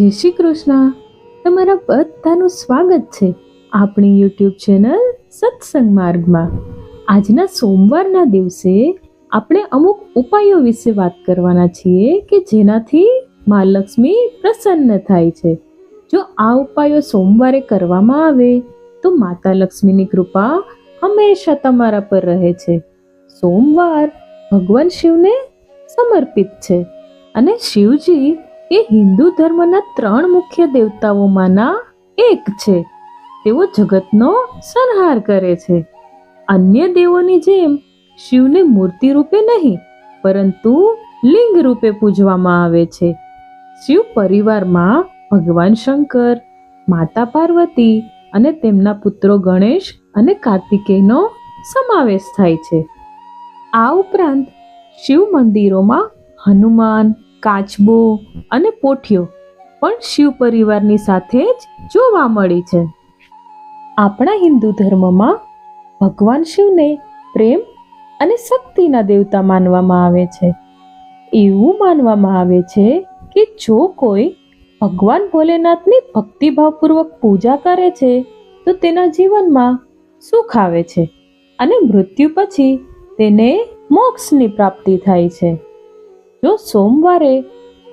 જય શ્રી કૃષ્ણ. તમારા બધાનું સ્વાગત છે આપણી યુટ્યુબ ચેનલ સત્સંગ માર્ગમાં. આજના સોમવારના દિવસે આપણે અમુક ઉપાયો વિશે વાત કરવાના છીએ કે જેનાથી મા લક્ષ્મી પ્રસન્ન થાય છે. જો આ ઉપાયો સોમવારે કરવામાં આવે, તો માતા લક્ષ્મીની કૃપા હંમેશા તમારા પર રહે છે. સોમવાર ભગવાન શિવને સમર્પિત છે અને શિવજી એ હિન્દુ ધર્મના ત્રણ મુખ્ય દેવતાઓમાંના એક છે. તેઓ જગતનો સંહાર કરે છે. અન્ય દેવોની જેમ શિવને મૂર્તિ રૂપે નહીં, પરંતુ લિંગ રૂપે પૂજવામાં આવે છે. શિવ પરિવારમાં ભગવાન શંકર, માતા પાર્વતી અને તેમના પુત્રો ગણેશ અને કાર્તિકેયનો સમાવેશ થાય છે. આ ઉપરાંત શિવ મંદિરોમાં હનુમાન કાચબો અને પોઠિયો પણ શિવ પરિવારની સાથે જ જોવા મળી છે. આપણા હિન્દુ ધર્મમાં ભગવાન શિવને પ્રેમ અને શક્તિના દેવતા માનવામાં આવે છે. એવું માનવામાં આવે છે કે જો કોઈ ભગવાન ભોલેનાથની ભક્તિભાવપૂર્વક પૂજા કરે છે, તો તેના જીવનમાં સુખ આવે છે અને મૃત્યુ પછી તેને મોક્ષની પ્રાપ્તિ થાય છે. જો સોમવારે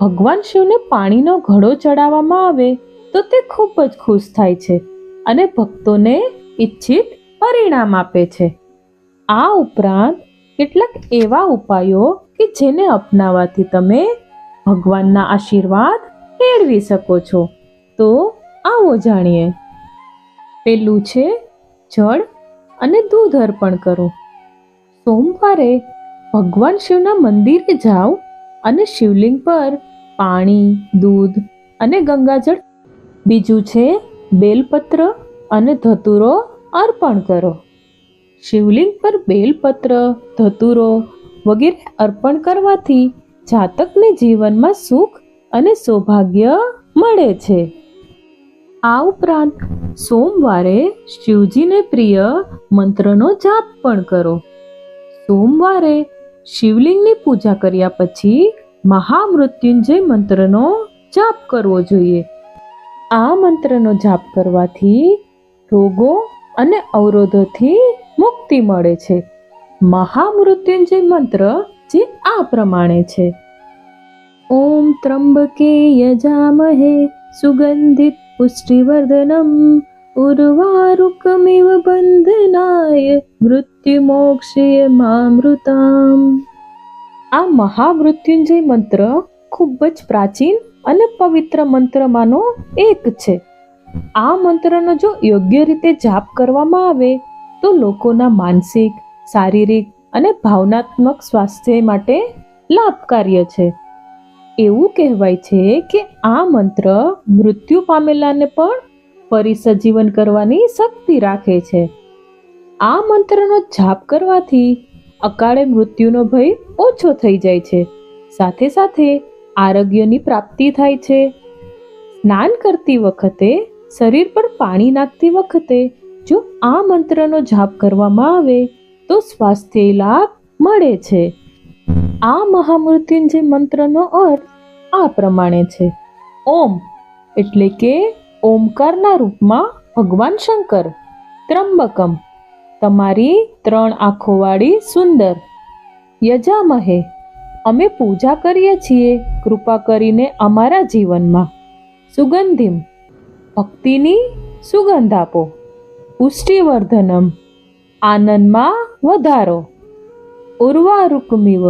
ભગવાન શિવને પાણીનો ઘડો ચડાવવામાં આવે, તો તે ખૂબ જ ખુશ થાય છે અને ભક્તોને ઈચ્છિત પરિણામ આપે છે. આ ઉપરાંત કેટલાક એવા ઉપાયો કે જેને અપનાવવાથી તમે ભગવાનના આશીર્વાદ મેળવી શકો છો. તો આવો જાણીએ. પેલું છે, જળ અને દૂધ અર્પણ કરો. સોમવારે ભગવાન શિવના મંદિરે જાઓ અને શિવલિંગ પર પાણી, દૂધ અને ગંગાજળ. બીજું છે, બેલપત્ર અને ધતુરો અર્પણ કરો. શિવલિંગ પર બેલપત્ર, ધતુરો વગેરે અર્પણ કરવાથી જાતકને જીવનમાં સુખ અને સૌભાગ્ય મળે છે. આ ઉપરાંત સોમવારે શિવજીને પ્રિય મંત્રનો જાપ પણ કરો. સોમવારે શિવલિંગની પૂજા કર્યા પછી મહામૃત્યુંજય મંત્રનો જાપ કરવો જોઈએ. આ મંત્રનો જાપ કરવાથી રોગો અને અવરોધોથી મુક્તિ મળે છે. મહામૃત્યુંજય મંત્ર જે આ પ્રમાણે છે. ઓમ ત્રંબકે યજામહે સુગંધિત પુષ્ટિવર્ધનમ ઉર્વારુકમિવ બંધનાય મૃત્યુમોક્ષય મામૃતામ આ મહામૃત્યુંજય મંત્ર ખૂબ જ પ્રાચીન અને પવિત્ર મંત્રમાંનો એક છે. આ મંત્રનો જો યોગ્ય રીતે જાપ કરવામાં આવે, તો લોકોના માનસિક, શારીરિક અને ભાવનાત્મક સ્વાસ્થ્ય માટે લાભકાર્ય છે. એવું કહેવાય છે કે આ મંત્ર મૃત્યુ પામેલાને પણ ફરી સજીવન કરવાની શક્તિ રાખે છે. આ મંત્રનો જાપ કરવાથી અકાળે મૃત્યુનો ભય ઓછો થઈ જાય છે. સાથે સાથે આરોગ્યની પ્રાપ્તિ થાય છે. સ્નાન કરતી વખતે, શરીર પર પાણી નાખતી વખતે જો આ મંત્રનો જાપ કરવામાં આવે, તો સ્વાસ્થ્ય લાભ મળે છે. આ મહામૃત્યુંજય મંત્રનો અર્થ આ પ્રમાણે છે. ઓમ એટલે કે ઓમકારના રૂપમાં ભગવાન શંકર ત્રંબકમ તમારી ત્રણ આંખોવાળી સુંદર, યજામહે, અમે પૂજા કરીએ છીએ કૃપા કરીને અમારા જીવનમાં. સુગંધિમ, ભક્તિની સુગંધ આપો. પુષ્ટિવર્ધનમ, આનંદમાં વધારો. ઉર્વારુકમિવ,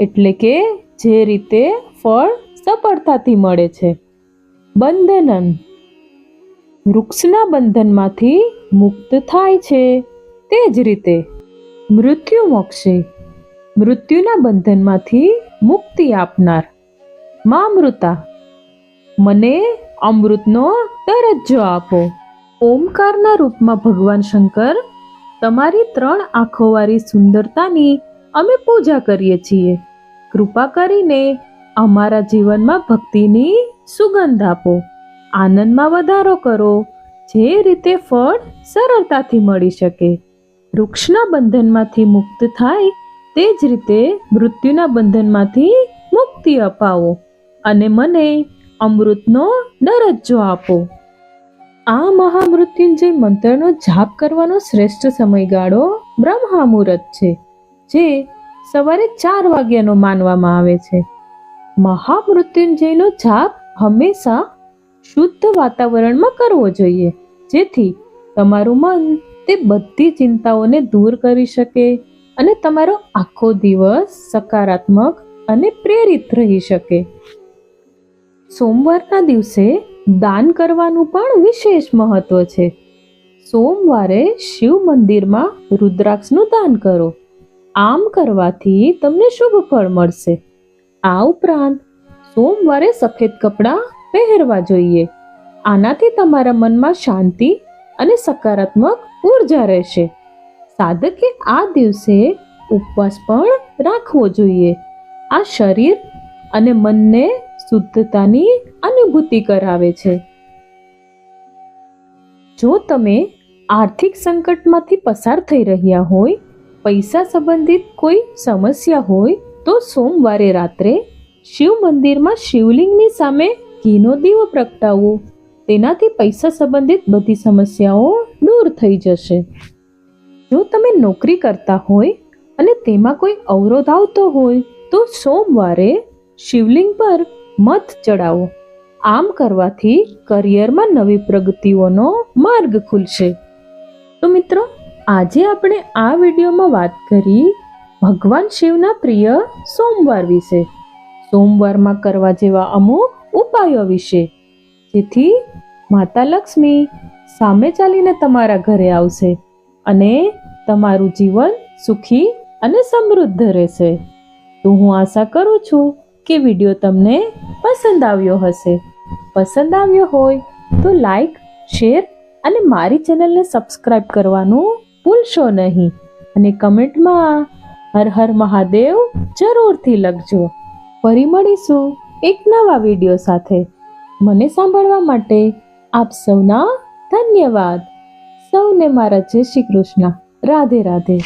એટલે કે જે રીતે ફળ સફળતાથી મળે છે. બંધનન વૃક્ષના બંધનમાંથી મુક્ત થાય છે. તે જ રીતે મૃત્યુ મોક્ષે મૃત્યુના બંધનમાંથી મુક્તિ આપનાર મા મૃતા. મને અમૃતનો દરજ્જો આપો. ઓમકારના રૂપમાં ભગવાન શંકર તમારી ત્રણ આંખોવાળી સુંદરતાની અમે પૂજા કરીએ છીએ. કૃપા કરીને અમારા જીવનમાં ભક્તિની સુગંધ આપો. આનંદમાં વધારો કરો, જે રીતે ફળ સરળતાથી મળી શકે. વૃક્ષના બંધનમાંથી મુક્ત થાય તે જ રીતે મૃત્યુના બંધનમાંથી મુક્તિ અપાવો અને મને અમૃતનો દરજ્જો આપો. આ મહામૃત્યુંજય મંત્રનો જાપ કરવાનો શ્રેષ્ઠ સમયગાળો બ્રહ્મા મુહૂર્ત છે, જે સવારે ચાર વાગ્યાનો માનવામાં આવે છે. મહામૃત્યુંજયનો જાપ હંમેશા શુદ્ધ વાતાવરણમાં કરવો જોઈએ, જેથી તમારું મન તે બધી ચિંતાઓને દૂર કરી શકે અને તમારો આખો દિવસ સકારાત્મક અને પ્રેરિત રહી શકે. સોમવારના દિવસે દાન કરવાનું પણ વિશેષ મહત્વ છે. સોમવારે શિવ મંદિરમાં રુદ્રાક્ષનું દાન કરો. આમ કરવાથી તમને શુભ ફળ મળશે. આ ઉપરાંત સોમવારે સફેદ કપડાં પહેરવા જોઈએ. આનાથી તમારા મનમાં શાંતિ અને સકારાત્મક ઊર્જા રહેશે. સાધકે આ દિવસે ઉપવાસ પણ રાખવો જોઈએ. આ શરીર અને મનને શુદ્ધતાની અનુભૂતિ કરાવે છે. જો તમે આર્થિક સંકટમાંથી પસાર થઈ રહ્યા હોય, પૈસા સંબંધિત કોઈ સમસ્યા હોય, તો સોમવારે રાત્રે શિવ મંદિરમાં શિવલિંગની સામે ઘીનો દીવો પ્રગટાવો તેનાથી પૈસા સંબંધિત બધી સમસ્યાઓ દૂર થઈ જશે. જો તમે નોકરી કરતા હોય અને તેમાં કોઈ અવરોધ આવતો હોય, તો સોમવારે શિવલિંગ પર મત ચડાવો આમ કરવાથી કરિયરમાં નવી પ્રગતિઓનો માર્ગ ખુલશે. તો મિત્રો, આજે આપણે આ વિડીયોમાં વાત કરી ભગવાન શિવના પ્રિય સોમવાર વિશે. સોમવારમાં કરવા જેવા અમુક ઉપાયો વિશે. જેથી માતા લક્ષ્મી સામે ચાલીને તમારા ઘરે આવશે અને તમારું જીવન સુખી અને સમૃદ્ધ રહેશે. તો હું આશા કરું છું કે વીડિયો તમને પસંદ આવ્યો હશે. પસંદ આવ્યો હોય તો લાઈક, શેર અને મારી ચેનલને સબસ્ક્રાઈબ કરવાનું ભૂલશો નહીં. અને કમેન્ટમાં હર હર મહાદેવ જરૂરથી લખજો. ફરી મળીશું. એક નવા વીડિયો સાથે. મને સાંભળવા માટે આપ સૌના ધન્યવાદ. સૌને મારા જય શ્રી કૃષ્ણ. રાધે રાધે.